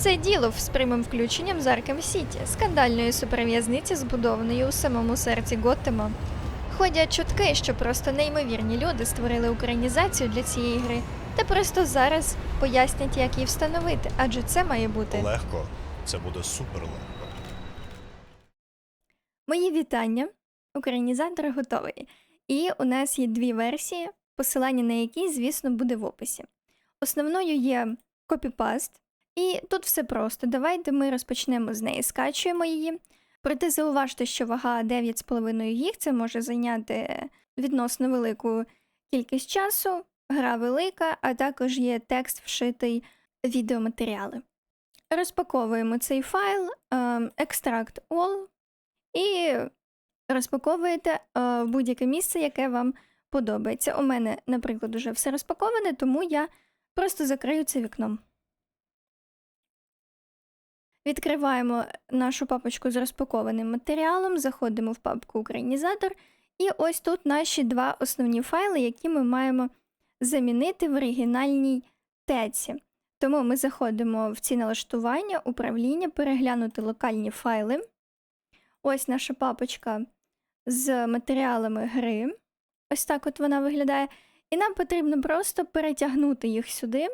Це діло з прямим включенням з Аркем Сіті, скандальної суперв'язниці, збудованої у самому серці Готтема. Ходять чутки, що просто неймовірні люди створили українізацію для цієї гри, та просто зараз пояснять, як її встановити, адже це має бути. Легко. Це буде супер легко. Мої вітання. Українізатор готовий. І у нас є дві версії, посилання на які, звісно, буде в описі. Основною є копіпаст, і тут все просто. Давайте ми розпочнемо з неї, скачуємо її. Проте зауважте, що вага 9,5 гіг це може зайняти відносно велику кількість часу, гра велика, а також є текст вшитий відеоматеріали. Розпаковуємо цей файл, Extract All, і розпаковуєте е, в будь-яке місце, яке вам подобається. У мене, наприклад, уже все розпаковане, тому я просто закрию це вікном. Відкриваємо нашу папочку з розпакованим матеріалом, заходимо в папку Українізатор, і ось тут наші два основні файли, які ми маємо замінити в оригінальній теці. Тому ми заходимо в ці налаштування, управління, переглянути локальні файли. Ось наша папочка з матеріалами гри. Ось так от вона виглядає. І нам потрібно просто перетягнути їх сюди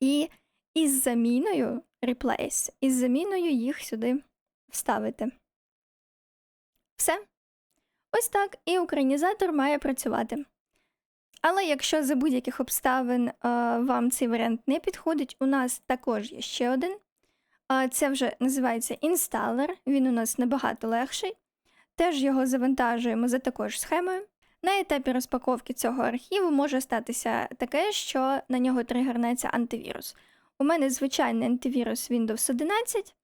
і із заміною replace, із заміною їх сюди вставити. Все. Ось так і українізатор має працювати. Але якщо за будь-яких обставин е, вам цей варіант не підходить, у нас також є ще один. Це вже називається інсталер, він у нас набагато легший. Теж його завантажуємо за такою ж схемою. На етапі розпаковки цього архіву може статися таке, що на нього тригернеться антивірус. У мене звичайний антивірус Windows 11.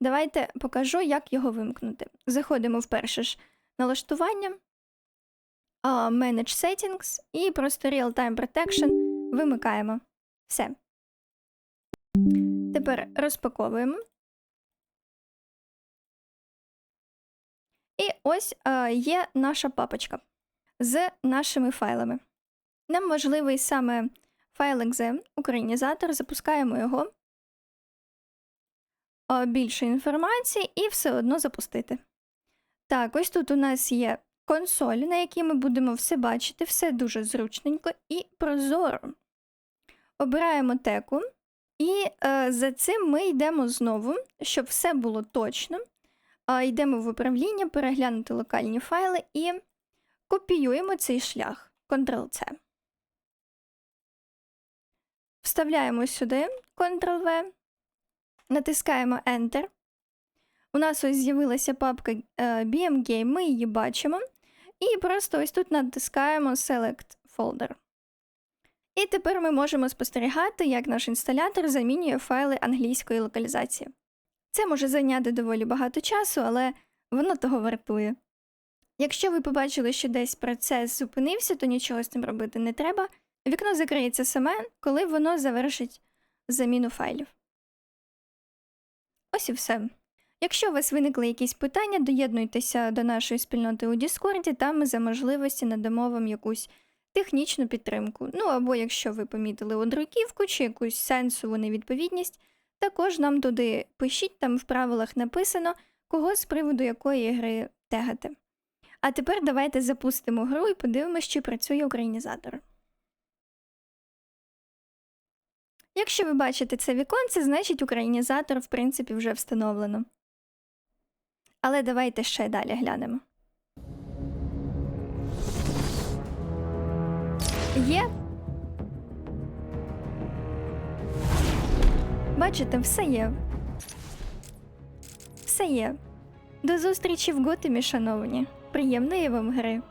Давайте покажу, як його вимкнути. Заходимо в перше ж налаштування, Manage Settings і просто Real-Time Protection вимикаємо. Все. Тепер розпаковуємо. І ось є наша папочка з нашими файлами. Нам важливий саме файл .exe, українізатор, запускаємо його. Більше інформації і все одно запустити. Так, ось тут у нас є консоль, на якій ми будемо все бачити, все дуже зручненько і прозоро. Обираємо теку. І е, за цим ми йдемо знову, щоб все було точно. Е, йдемо в управління, переглянути локальні файли і копіюємо цей шлях. Ctrl-C. Вставляємо сюди Ctrl-V, натискаємо Enter. У нас ось з'явилася папка е, BMGame, ми її бачимо. І просто ось тут натискаємо Select Folder. І тепер ми можемо спостерігати, як наш інсталятор замінює файли англійської локалізації. Це може зайняти доволі багато часу, але воно того вартує. Якщо ви побачили, що десь процес зупинився, то нічого з цим робити не треба. Вікно закриється саме, коли воно завершить заміну файлів. Ось і все. Якщо у вас виникли якісь питання, доєднуйтеся до нашої спільноти у Діскорді, там ми за можливості надамо вам якусь технічну підтримку. Ну або якщо ви помітили одруківку чи якусь сенсову невідповідність, також нам туди пишіть, там в правилах написано, кого з приводу якої гри тегати. А тепер давайте запустимо гру і подивимося, чи працює українізатор. Якщо ви бачите це віконце, значить українізатор, в принципі, вже встановлено. Але давайте ще далі глянемо. Є. Бачите, все є. Все є. До зустрічі в Готемі, шановні. Приємної вам гри.